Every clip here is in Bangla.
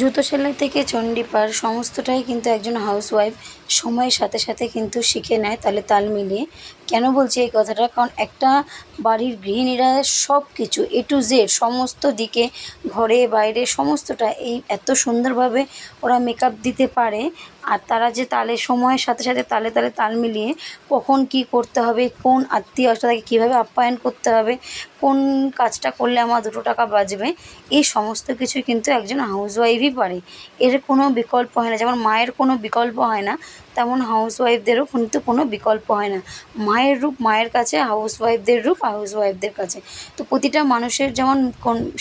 জুতো সেলাই থেকে চণ্ডীপার সমস্তটাই কিন্তু একজন হাউসওয়াইফ সময়ের সাথে সাথে কিন্তু শিখে নেয়, তাহলে তাল মিলিয়ে। কেন বলছি এই কথাটা? কারণ একটা বাড়ির গৃহিণীরা সব কিছু এ টু জেড সমস্ত দিকে, ঘরে, বাইরে, সমস্তটা এই এত সুন্দরভাবে ওরা মেকআপ দিতে পারে আর তারা যে তালে সময়ের সাথে সাথে তালে তালে তাল মিলিয়ে কখন কী করতে হবে, কোন আত্মীয় তাকে কীভাবে আপ্যায়ন করতে হবে, কোন কাজটা করলে আমার দুটো টাকা বাঁচবে, এই সমস্ত কিছুই কিন্তু একজন হাউসওয়াইফই পারে। এর কোনো বিকল্প হয় না, যেমন মায়ের কোনো বিকল্প হয় না, তেমন হাউসওয়াইফদেরও কিন্তু কোনো বিকল্প হয় না। মায়ের রূপ, মায়ের কাছে হাউসওয়াইফদের রূপ হাউসওয়াইফদের কাছে। তো প্রতিটা মানুষের যেমন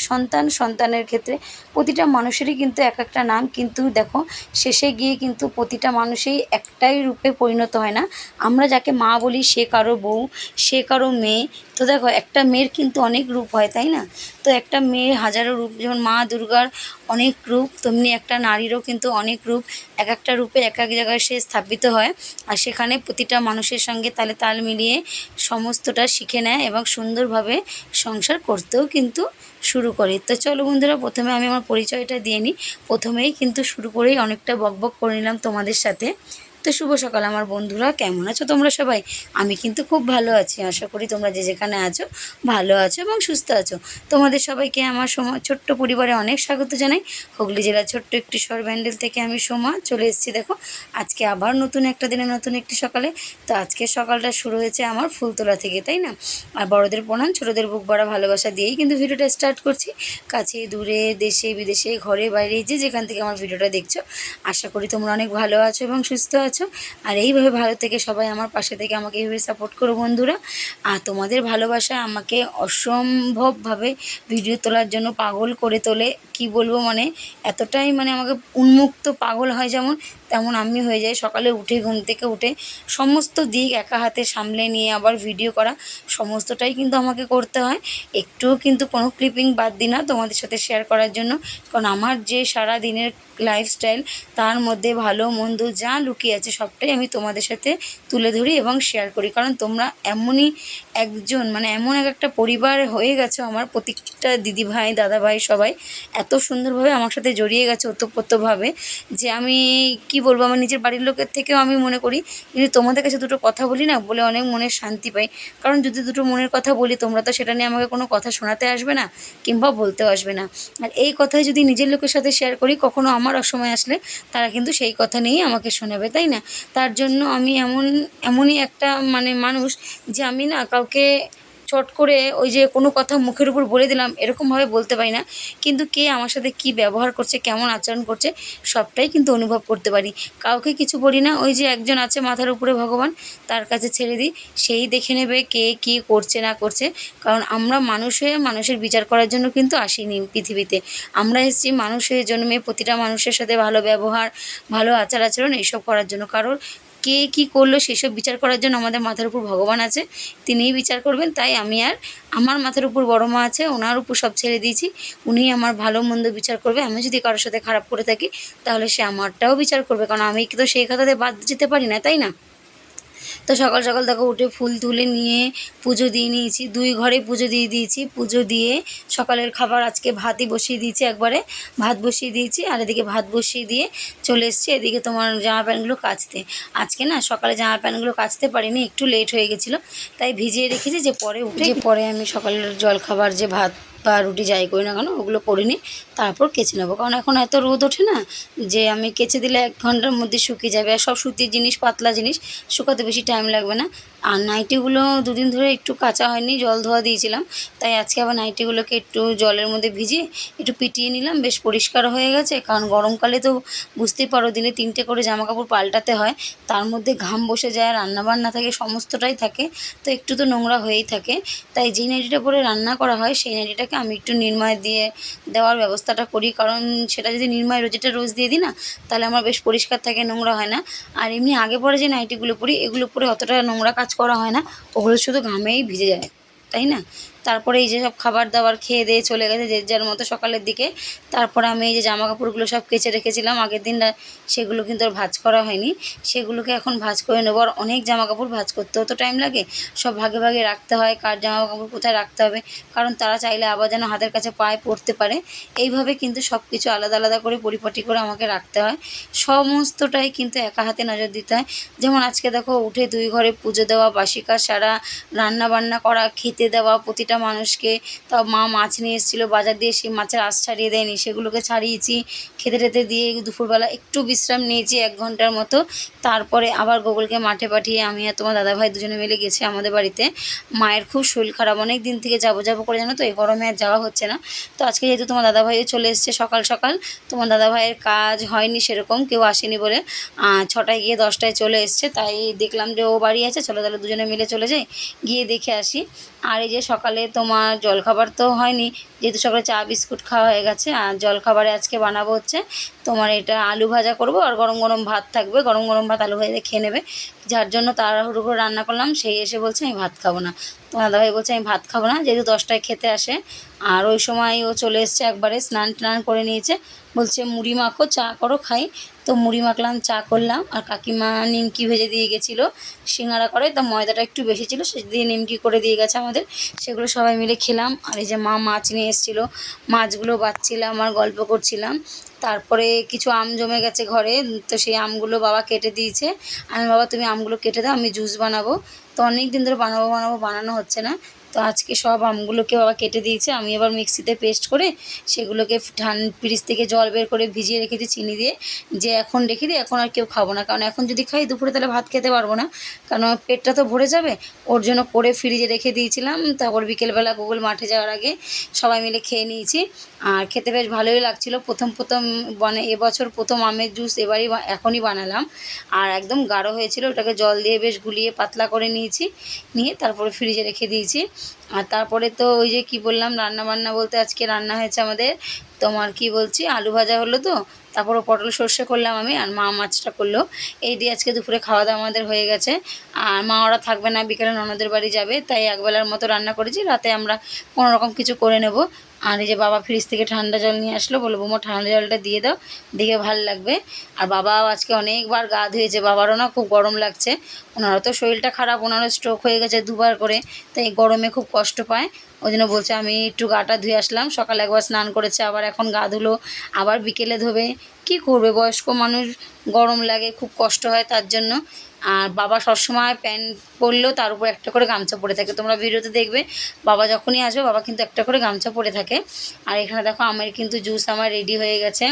সন্তান, সন্তানের ক্ষেত্রে প্রতিটা মানুষেরই কিন্তু এক একটা নাম। কিন্তু দেখো, শেষে গিয়ে কিন্তু প্রতিটা মানুষই একটাই রূপে পরিণত হয় না। আমরা যাকে মা বলি, সে কারও বউ, সে কারও মেয়ে। তো দেখো, একটা মেয়ের কিন্তু অনেক রূপ হয়, তাই না? তো একটা মেয়ের হাজারো রূপ, যেমন মা দুর্গার অনেক রূপ, তেমনি একটা নারীরও কিন্তু অনেক রূপ। এক একটা রূপে এক এক জায়গায় সে স্থাপিত হয়। আর সেখানে প্রতিটা মানুষের সঙ্গে তাহলে তাল মিলিয়ে সমস্তটা শিখে নেয় এবং সুন্দরভাবে সংসার করতেও কিন্তু শুরু করে। তো চলো বন্ধুরা, প্রথমে আমি আমার পরিচয়টা দিয়ে নিই। প্রথমেই কিন্তু শুরু করেই অনেকটা বকবক করে নিলাম তোমাদের সাথে। তো শুভ সকাল, আমার বন্ধুরা। কেমন আছো তোমরা সবাই? আমি কিন্তু খুব ভালো আছি। আশা করি তোমরা যে যেখানে আছো, ভালো আছো এবং সুস্থ আছো। তোমাদের সবাইকে আমার সময় ছোট্ট পরিবারে অনেক স্বাগত জানাই। হুগলি জেলার ছোট্ট একটি সর ব্যান্ডেল থেকে আমি সোমা চলে এসেছি, দেখো। আজকে আবার নতুন একটা দিনে, নতুন একটি সকালে। তো আজকে সকালটা শুরু হয়েছে আমার ফুলতলা থেকে, তাই না? আর বড়দের প্রণাম, ছোটোদের বুক বাড়া ভালোবাসা দিয়েই কিন্তু ভিডিওটা স্টার্ট করছি। কাছে, দূরে, দেশে, বিদেশে, ঘরে, বাইরে, যে যেখান থেকে আমার ভিডিওটা দেখছ, আশা করি তোমরা অনেক ভালো আছো এবং সুস্থ আছো। আর এইভাবে ভালো থেকে সবাই আমার পাশে থেকে আমাকে এইভাবে সাপোর্ট করো বন্ধুরা। আর তোমাদের ভালোবাসা আমাকে অসম্ভবভাবে ভিডিও তোলার জন্য পাগল করে তোলে। কি বলব মানে এতটাই মানে আমাকে উন্মুক্ত পাগল হয় যেমন, তেমন আমি হয়ে যাই। সকালে উঠে, ঘুম থেকে উঠে সমস্ত দিক একা হাতে সামলে নিয়ে আবার ভিডিও করা, সমস্তটাই কিন্তু আমাকে করতে হয়। একটুও কিন্তু কোনো ক্লিপিং বাদ দিই না তোমাদের সাথে শেয়ার করার জন্য। কারণ আমার যে সারা দিনের লাইফস্টাইল তার মধ্যে ভালো মন্দ যা লুকিয়ে আছে সবটাই আমি তোমাদের সাথে তুলে ধরি এবং শেয়ার করি। কারণ তোমরা এমনই একজন মানে এমন এক একটা পরিবার হয়ে গেছো আমার প্রত্যেকটা দিদিভাই, দাদাভাই সবাই এত সুন্দরভাবে আমার সাথে জড়িয়ে গেছে ওতপ্রোতভাবে যে আমি কি বলব, আমার নিজের বাড়ির লোকের থেকেও আমি মনে করি কিন্তু তোমাদের কাছে দুটো কথা বলি না? বলে অনেক মনের শান্তি পাই। কারণ যদি দুটো মনের কথা বলি, তোমরা তো সেটা নিয়ে আমাকে কোনো কথা শোনাতে আসবে না, কিংবা বলতেও আসবে না। আর এই কথাই যদি নিজের লোকের সাথে শেয়ার করি, কখনো আমার অসময় আসলে তারা কিন্তু সেই কথা নিয়েই আমাকে শোনাবে, তাই না? তার জন্য আমি এমন, এমনই একটা মানে মানুষ যে আমি না কাউকে চট করে ওই যে কোনো কথা মুখের উপর বলে দিলাম, এরকমভাবে বলতে পারি না। কিন্তু কে আমার সাথে কী ব্যবহার করছে, কেমন আচরণ করছে, সবটাই কিন্তু অনুভব করতে পারি। কাউকে কিছু বলি না, ওই যে একজন আছে মাথার উপরে ভগবান, তার কাছে ছেড়ে দিই। সেই দেখে নেবে কে কী করছে, না করছে। কারণ আমরা মানুষ হয়ে মানুষের বিচার করার জন্য কিন্তু আসিনি পৃথিবীতে। আমরা এসেছি মানুষ হয়ে জন্মে প্রতিটা মানুষের সাথে ভালো ব্যবহার, ভালো আচার আচরণ এইসব করার জন্য। কারণ কে কী করল সেসব বিচার করার জন্য আমাদের মাথার উপর ভগবান আছে, তিনিই বিচার করবেন। তাই আমি আর আমার মাথার উপর বড় মা আছে, ওনার উপর সব ছেড়ে দিয়েছি। উনিই আমার ভালো মন্দ বিচার করবে। আমি যদি কারোর সাথে খারাপ করে থাকি, তাহলে সে আমারটাও বিচার করবে। কারণ আমি তো সেই কথাতে বাদ যেতে পারি না, তাই না? তো সকাল সকাল দেখো উঠে ফুল তুলে নিয়ে পুজো দিয়ে নিয়েছি। দুই ঘরে পুজো দিয়ে দিয়েছি। পুজো দিয়ে সকালের খাবার আজকে ভাতই বসিয়ে দিয়েছি একবারে। ভাত বসিয়ে দিয়েছি আর এদিকে ভাত বসিয়ে দিয়ে চলে এসেছি এদিকে তোমার জামা প্যান্টগুলো কাচতে। আজকে না সকালে জামা প্যান্টগুলো কাচতে পারিনি, একটু লেট হয়ে গেছিল। তাই ভিজিয়ে রেখেছি যে পরে উঠে পরে আমি সকালের জল খাবার যে ভাত বা রুটি যাই করি না কেন, ওগুলো করে নিই, তারপর কেচে নেব। কারণ এখন এত রোদ ওঠে না যে আমি কেচে দিলে এক ঘণ্টার মধ্যে শুকিয়ে যাবে। আর সব সুতির জিনিস, পাতলা জিনিস, শুকাতে বেশি টাইম লাগবে না। আর নাইটিগুলো দুদিন ধরে একটু কাঁচা হয়নি, জল ধোয়া দিয়েছিলাম। তাই আজকে আবার নাইটিগুলোকে একটু জলের মধ্যে ভিজিয়ে একটু পিটিয়ে নিলাম। বেশ পরিষ্কার হয়ে গেছে, কারণ গরমকালে তো বুঝতেই পারো দিনে তিনটে করে জামা কাপড় পাল্টাতে হয়। তার মধ্যে ঘাম বসে যায়, রান্নাবান্না থাকে, সমস্তটাই থাকে। তো একটু তো নোংরা হয়েই থাকে। তাই যে নাইটিটা পরে রান্না করা হয়, সেই নাইটিটাকে আমি একটু নির্মায় দিয়ে দেওয়ার ব্যবস্থাটা করি। কারণ সেটা যদি নির্মায় রোজিটা রোজ দিয়ে দিই না, তাহলে আমার বেশ পরিষ্কার থাকে, নোংরা হয় না। আর এমনি আগে পরে যে নাইটিগুলো পরি, এগুলো পরে অতটা নোংরা কাজ করা হয় না ওগুলো শুধু ঘামেই ভিজে যায় তাই না? তারপরে এই যে সব খাবার দাবার খেয়ে দিয়ে চলে গেছে যে যার মতো সকালের দিকে। তারপরে আমি এই যে জামা কাপড়গুলো সব কেচে রেখেছিলাম। আগের দিন সেগুলো কিন্তু আর ভাঁজ করা হয়নি। সেগুলোকে এখন ভাঁজ করে নেব। আর অনেক জামা কাপড় ভাঁজ করতেও তো টাইম লাগে। সব ভাগে ভাগে রাখতে হয়। কার জামা কাপড় কোথায় রাখতে হবে? কারণ তারা চাইলে আবার যেন হাতের কাছে পায়ে পড়তে পারে। এইভাবে কিন্তু সব কিছু আলাদা আলাদা করে, পরিপাটি করে আমাকে রাখতে হয়। সমস্তটাই কিন্তু একা হাতে নজর দিতে হয়। যেমন আজকে দেখো, উঠে দুই ঘরে পুজো দেওয়া, বাসি কাজ সারা রান্না বান্না করা, খেতে দেওয়া, প্রতিটা মানুষকে তাও মা মাছ নিয়ে এসেছিল, বাজার দিয়ে সেই মাছের আঁশ ছাড়িয়ে দেয়নি। সেগুলোকে ছাড়িয়েছি, খেতে টেতে দিয়ে দুপুরবেলা একটু বিশ্রাম নিয়েছি এক ঘণ্টার মতো। তারপরে আবার গোগলকে মাঠে পাঠিয়ে আমি আর তোমার দাদাভাই দুজনে মিলে গেছি আমাদের বাড়িতে। মায়ের খুব শরীর খারাপ, অনেক দিন থেকে যাব যাব করে জানো তো, এই গরমে আর যাওয়া হচ্ছে না। তো আজকে যেহেতু তোমার দাদাভাইও চলে এসছে সকাল সকাল, তোমার দাদাভাইয়ের কাজ হয়নি সেরকম, কেউ আসেনি বলে ছটায় গিয়ে দশটায় চলে এসছে। তাই দেখলাম যে ও বাড়ি আছে, চলো তাহলে দুজনে মিলে চলে যাই, গিয়ে দেখে আসি। আর এই যে সকালে তোমার জলখাবার তো হয়নি, যেহেতু সকালে চা, বিস্কুট খাওয়া হয়ে গেছে, আর জলখাবারে আজকে বানাবো হচ্ছে তোমার এটা আলু ভাজা করব, আর গরম গরম ভাত থাকবে, গরম গরম ভাত আলু ভাজা খেয়ে নেবে। যার জন্য তাড়াহুড়ো করে রান্না করলাম, সেই এসে বলছে আমি ভাত খাব না। তোমার দাদাভাই বলছে আমি ভাত খাব না, যেহেতু দশটায় খেতে আসে। আর ওই সময় ও চলে এসছে একবারে স্নান টান করে নিয়েছে। বলছে মুড়ি মাখো, চা করো, খাই। তো মুড়ি মাখলাম, চা করলাম, আর কাকিমা নিমকি ভেজে দিয়ে গেছিল, সিঙ্গারা করে, তো ময়দাটা একটু বেশি ছিল, সে দিয়ে নিমকি করে দিয়ে গেছে আমাদের, সেগুলো সবাই মিলে খেলাম, আর এই যে মা মাছ নিয়ে এসেছিল, মাছগুলো বাচ্ছিলাম, আর গল্প করছিলাম, তারপরে কিছু আম জমে গেছে ঘরে, তো সেই আমগুলো বাবা কেটে দিয়েছে, আমি বাবা, তুমি আমগুলো কেটে দাও, আমি জুস বানাবো। তো অনেক দিন ধরে বানাবো বানাবো, বানানো হচ্ছে না তো আজকে সব আমগুলোকে বাবা কেটে দিয়েছে। আমি আবার মিক্সিতে পেস্ট করে সেগুলোকে ঠান ফ্রিজ থেকে জল বের করে ভিজিয়ে রেখেছি চিনি দিয়ে। যে এখন রেখে দিই, এখন আর কেউ খাব না। কারণ এখন যদি খাই, দুপুরে তাহলে ভাত খেতে পারব না। কারণ পেটটা তো ভরে যাবে। ওর জন্য করে ফ্রিজে রেখে দিয়েছিলাম। তারপর বিকেলবেলা গুগল মাঠে যাওয়ার আগে সবাই মিলে খেয়ে নিয়েছি। আর খেতে বেশ ভালোই লাগছিল। প্রথম প্রথম মানে এবছর প্রথম আমের জুস এবারই এখনই বানালাম। আর একদম গাঢ় হয়েছিল, ওটাকে জল দিয়ে বেশ গুলিয়ে পাতলা করে নিয়েছি, নিয়ে তারপরে ফ্রিজে রেখে দিয়েছি। আর তারপরে তো ওই যে কি বললাম রান্না বান্না বলতে আজকে রান্না হয়েছে আমাদের, তোমার কি বলছি, আলু ভাজা হলো তো, তারপরে পটল সর্ষে করলাম আমি, আর মা মাছটা করল। এই দিয়ে আজকে দুপুরে খাওয়া দাওয়া আমাদের হয়ে গেছে। আর মা ওরা থাকবে না, বিকেলে ননদের বাড়ি যাবে, তাই একবেলার মতো রান্না করেছি, রাতে আমরা কোনো রকম কিছু করে নেব। আর এই যে বাবা ফ্রিজ থেকে ঠান্ডা জল নিয়ে আসলো বলে বোমো, ঠান্ডা জলটা দিয়ে দাও, দেখে ভালো লাগবে। আর বাবাও আজকে অনেকবার গা ধুয়েছে, বাবারও না খুব গরম লাগছে। ওনারও তো শরীরটা খারাপ, ওনারও স্ট্রোক হয়ে গেছে দুবার করে, তাই গরমে খুব কষ্ট পায়। ওই জন্য বলছে, আমি একটু গাটা ধুয়ে আসলাম, সকালে একবার স্নান করেছে, আবার এখন গা ধুলো, আবার বিকেলে ধোবে। কী করবে, বয়স্ক মানুষ, গরম লাগে, খুব কষ্ট হয় তার জন্য। আর বাবা সবসময় প্যান্ট পরলেও তার উপর একটা করে গামছা পরে থাকে। তোমরা ভিডিওতে দেখবে, বাবা যখনই আসবে, বাবা কিন্তু একটা করে গামছা পরে থাকে। আর এখানে দেখো, আমার কিন্তু জুস আমার রেডি হয়ে গেছে।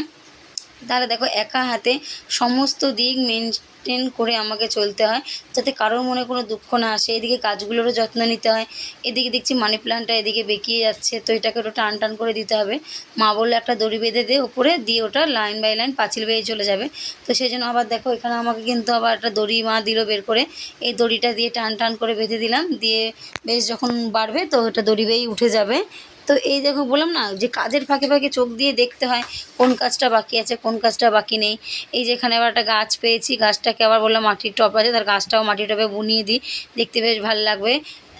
তাহলে দেখো একা হাতে সমস্ত দিক মেনটেন করে আমাকে চলতে হয়, যাতে কারোর মনে কোনো দুঃখ না আসে। এদিকে গাছগুলোরও যত্ন নিতে হয়। এদিকে দেখছি মানি প্ল্যান্টটা এদিকে বেঁকিয়ে যাচ্ছে, তো এটাকে ওটা টান টান করে দিতে হবে। মা বললে, একটা দড়ি বেঁধে দে উপরে দিয়ে ওটা লাইন বাই লাইন পাঁচিল বেয়ে চলে যাবে। তো সেই জন্য আবার দেখো, এখানে আমাকে কিন্তু আবার একটা দড়ি মা দিল বের করে। এই দড়িটা দিয়ে টান টান করে বেঁধে দিলাম। দিয়ে বেশ যখন বাড়বে তো ওটা দড়ি বেয়েই উঠে যাবে। তো এই দেখো বললাম না, যে কাজের ফাঁকে ফাঁকে চোখ দিয়ে দেখতে হয় কোন কাজটা বাকি আছে, কোন কাজটা বাকি নেই। এই যেখানে আবার একটা গাছ পেয়েছি, গাছটাকে আবার বললাম মাটির টপ আছে, তার গাছটাও মাটির টপে বুনিয়ে দিই, দেখতে বেশ ভালো লাগবে।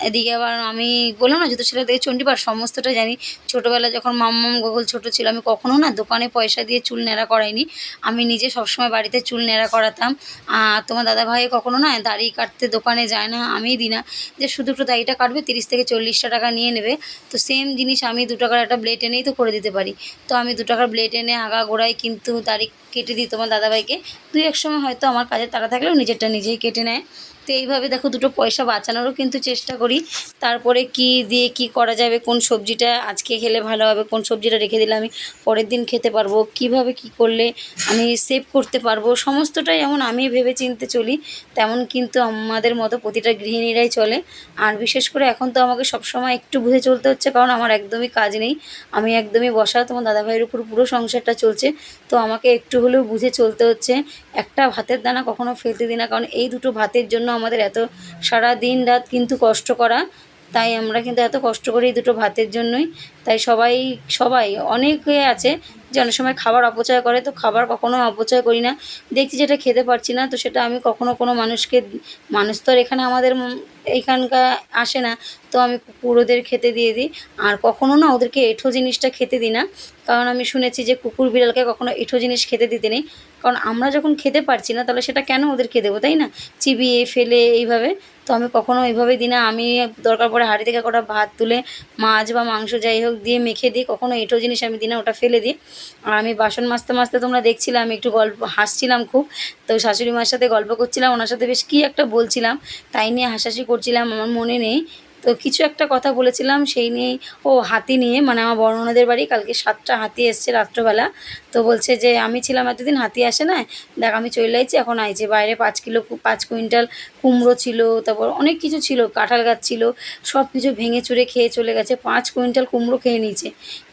এদিকে আবার আমি বললাম না, জুতো সেটা দেখে চণ্ডীপাঠ সমস্তটা জানি। ছোটোবেলা যখন মাম্মাম গোগল ছোটো ছিল, আমি কখনো না দোকানে পয়সা দিয়ে চুল নেড়া করাইনি। আমি নিজে সবসময় বাড়িতে চুল নেড়া করাতাম। আর তোমার দাদাভাই কখনো না দাড়ি কাটতে দোকানে যায় না, আমিই দিই না। যে শুধু একটু দাড়িটা কাটবে, তিরিশ থেকে চল্লিশটা টাকা নিয়ে নেবে। তো সেম জিনিস আমি দু টাকার একটা ব্লেড এনেই তো করে দিতে পারি। তো আমি দু টাকার ব্লেড এনে আগা গোড়ায় কিন্তু দাড়ি কেটে দিই তোমার দাদাভাইকে। দুই এক সময় হয়তো আমার কাজে তাড়া থাকলেও নিজেরটা নিজেই কেটে নেয়। তো এইভাবে দেখো দুটো পয়সা বাঁচানোরও কিন্তু চেষ্টা করি। তারপরে কি দিয়ে কি করা যাবে, কোন সবজিটা আজকে খেলে ভালো হবে, কোন সবজিটা রেখে দিলে আমি পরের দিন খেতে পারব, কীভাবে কি করলে আমি সেভ করতে পারব, সমস্তটাই যেমন আমি ভেবে চিনতে চলি। তেমন কিন্তু আমাদের মতো প্রতিটা গৃহিণীরাই চলে। আর বিশেষ করে এখন তো আমাকে সবসময় একটু বুঝে চলতে হচ্ছে, কারণ আমার একদমই কাজ নেই। আমি একদমই বসা, তোমার দাদাভাইয়ের উপর পুরো সংসারটা চলছে। তো আমাকে একটু হলেও বুঝে চলতে হচ্ছে, একটা ভাতের দানা কখনো ফেলতে দিই না, কারণ এই দুটো ভাতের জন্য আমাদের এত সারা দিন রাত কিন্তু কষ্ট করা, তাই আমরা কিন্তু এত কষ্ট করি দুটো ভাতের জন্যই। তাই সবাই সবাই অনেকে আছে, যে অনেক সময় খাবার অপচয় করে, তো খাবার কখনো অপচয় করি না। দেখছি যেটা খেতে পারছি না, তো সেটা আমি কখনো কোনো মানুষকে মানুষ তো আর এখানে আমাদের এইখানকার আসে না, তো আমি কুকুরদের খেতে দিয়ে দিই। আর কখনো না ওদেরকে এঁঠো জিনিসটা খেতে দিই না, কারণ আমি শুনেছি যে কুকুর বিড়ালকে কখনো এঁঠো জিনিস খেতে দিতে নেই। কারণ আমরা যখন খেতে পারছি না, তাহলে সেটা কেন ওদেরকে দেবো, তাই না? চিবিয়ে ফেলে এইভাবে। তো আমি কখনো এইভাবে দিই না। আমি দরকার পড়ে হাঁড়ি থেকে কটা ভাত তুলে মাছ বা মাংস যাই হোক দিয়ে মেখে দিই। কখনো এঁঠো জিনিস আমি দিই না, ওটা ফেলে দিই। আর আমি বাসন মাজতে মাজতে তোমরা দেখছিলে, আমি একটু গল্প, হাসছিলাম খুব। তো শাশুড়ি মার সাথে গল্প করছিলাম, ওনার সাথে বেশ কী একটা বলছিলাম, তাই নিয়ে হাসাহাসি করছিলাম, আমার মনে নেই। তো কিছু একটা কথা বলেছিলাম, সেই নিয়েই ও হাতি নিয়ে মানে আমার বর্ণনাদের বাড়ি, কালকে সাতটা হাতি এসছে রাত্রবেলা। তো বলছে যে, আমি ছিলাম এতদিন, হাতি আসে না দেখ, আমি চলে আইছি এখন আইছে বাইরে পাঁচ কিলো, পাঁচ কুইন্টাল কুমড়ো ছিল, তারপর অনেক কিছু ছিল, কাঁঠাল গাছ ছিল, সব কিছু ভেঙে চুরে খেয়ে চলে গেছে, পাঁচ কুইন্টাল কুমড়ো খেয়ে নিয়েছে।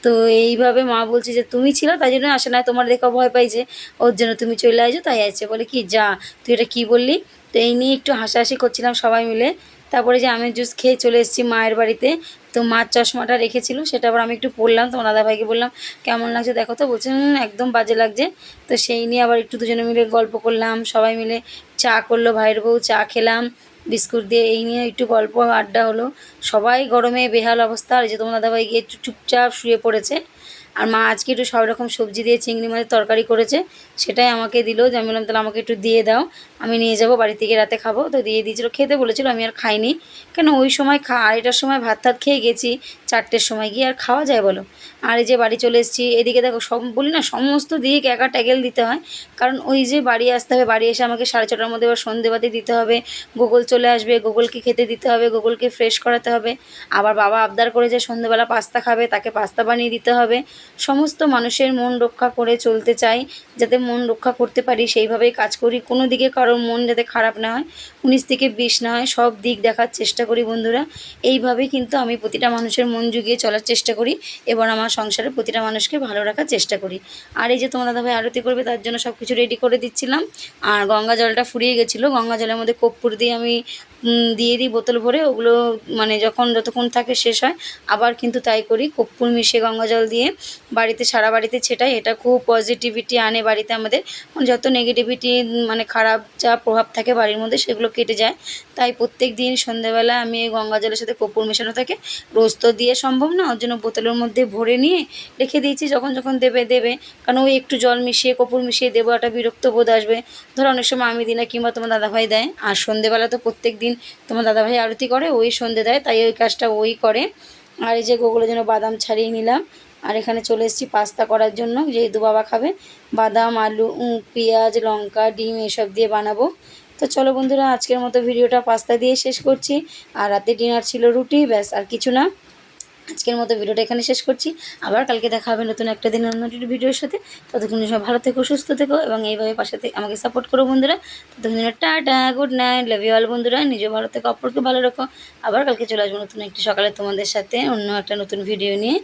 তো এইভাবে মা বলছে যে, তুমি ছিল, তাই জন্য আসে না তোমার দেখা ভয় পাইছে ওর জন্য তুমি চলে আসো তাই আছে বলে, কি, যা, তুই এটা কী বললি? তো এই নিয়ে একটু হাসাহাসি করছিলাম সবাই মিলে। তারপরে যে আমের জুস খেয়ে চলে এসেছি মায়ের বাড়িতে, তো মার চশমাটা রেখেছিল, সেটা আবার আমি একটু পরলাম, তোমার দাদাভাইকে বললাম, কেমন লাগছে দেখো তো? বলছেন একদম বাজে লাগছে। তো সেই নিয়ে আবার একটু দুজনে মিলে গল্প করলাম, সবাই মিলে চা করল, ভাইয়ের বউ চা খেলাম, বিস্কুট দিয়ে, এই নিয়ে একটু গল্প, আড্ডা হলো। সবাই গরমে বেহাল অবস্থা। আর যে তোমার দাদাভাই গিয়ে একটু চুপচাপ শুয়ে পড়েছে। আর মা আজকে একটু সব রকম সবজি দিয়ে চিংড়ি মাছের তরকারি করেছে। সেটাই আমাকে দিলো যে আমি বললাম, তাহলে আমাকে একটু দিয়ে দাও। আমি নিয়ে যাব, বাড়ি থেকে রাতে খাব। তো দিয়ে দিয়েছিল। খেতে বলেছিলো, আমি আর খাইনি। কেন ওই সময় খা, আড়াইটার সময় ভাত টাত খেয়ে গেছি। চারটের সময় গিয়ে আর খাওয়া যায় বলো। আর এই যে বাড়ি চলে এসেছি, এদিকে দেখো সব, বলি না, সমস্ত দিক একা ট্যাগেল দিতে হয়। কারণ ওই যে বাড়ি আসতে হবে, বাড়ি এসে আমাকে সাড়ে ছটার মধ্যে এবার সন্ধেবাতি দিতে হবে। গোগল চলে আসবে, গোগলকে খেতে দিতে হবে, গোগলকে ফ্রেশ করাতে হবে। আবার বাবা আবদার করে যে সন্ধ্যেবেলা পাস্তা খাবে, তাকে পাস্তা বানিয়ে দিতে হবে। সমস্ত মানুষের মন রক্ষা করে চলতে চাই, যাতে মন রক্ষা করতে পারি। সেইভাবেই কাজ করি। কোনো দিকে কারোর মন যাতে খারাপ না হয়, উনিশ থেকে বিশ না হয়, সব দিক দেখার চেষ্টা করি বন্ধুরা। এইভাবেই কিন্তু আমি প্রতিটা মানুষের মন জুগিয়ে চলার চেষ্টা করি এবং আমার সংসারে প্রতিটা মানুষকে ভালো রাখার চেষ্টা করি। আর এই যে তোমার দাদাভাই আরতি করবে, তার জন্য সব কিছু রেডি করে দিচ্ছিলাম। আর গঙ্গা জলটা ফুরিয়ে গেছিল। গঙ্গা জলের মধ্যে কর্পূর দিয়ে আমি দিয়ে দিই বোতল ভরে। ওগুলো মানে যখন যতক্ষণ থাকে শেষ হয়, আবার কিন্তু তাই করি। কর্পূর মিশিয়ে গঙ্গা জল দিয়ে বাড়িতে, সারা বাড়িতে ছেটাই। এটা খুব পজিটিভিটি আনে বাড়িতে আমাদের। মানে যত নেগেটিভিটি মানে খারাপ যা প্রভাব থাকে বাড়ির মধ্যে, সেগুলো কেটে যায়। তাই প্রত্যেক দিন সন্ধ্যেবেলা আমি এই গঙ্গা জলের সাথে কর্পূর মেশানো থাকে। রোজ তো দিয়ে সম্ভব না, ওর জন্য বোতলের মধ্যে ভরে নিয়ে রেখে দিয়েছি। যখন যখন দেবে দেবে। কারণ ওই একটু জল মিশিয়ে, কর্পূর মিশিয়ে দেবো, একটা বিরক্ত বোধ আসবে। ধরো অনেক সময় আমি দিই না কিংবা তোমার দাদাভাই দেয়। আর সন্ধ্যেবেলা তো প্রত্যেক দিন তোমার দাদাভাই আরতি করে, ওই সন্ধে দেয়, তাই ওই কাজটা ওই করে। আর এই যে গোগুলোর জন্য বাদাম ছাড়িয়ে নিলাম, আর এখানে চলে এসেছি পাস্তা করার জন্য যেহেতু বাবা খাবে। বাদাম, আলু পেঁয়াজ, লঙ্কা, ডিম, এসব দিয়ে বানাবো। তো চলো বন্ধুরা, আজকের মতো ভিডিওটা পাস্তা দিয়ে শেষ করছি। আর রাতে ডিনার ছিল রুটি, ব্যাস, আর কিছু না। আজকের মতো ভিডিওটা এখানে শেষ করছি। আবার কালকে দেখা হবে নতুন একটা দিন অন্য ভিডিওর সাথে। ততক্ষণ সব ভালো থেকো, সুস্থ থেকো এবং এইভাবে পাশে আমাকে সাপোর্ট করো বন্ধুরা। ততক্ষণ tata good night love you all বন্ধুরা। নিজেও ভালো থেকো অপরকে ভালো রাখো। আবার কালকে চলে আসব নতুন একটি সকালে তোমাদের সাথে অন্য একটা নতুন ভিডিও নিয়ে।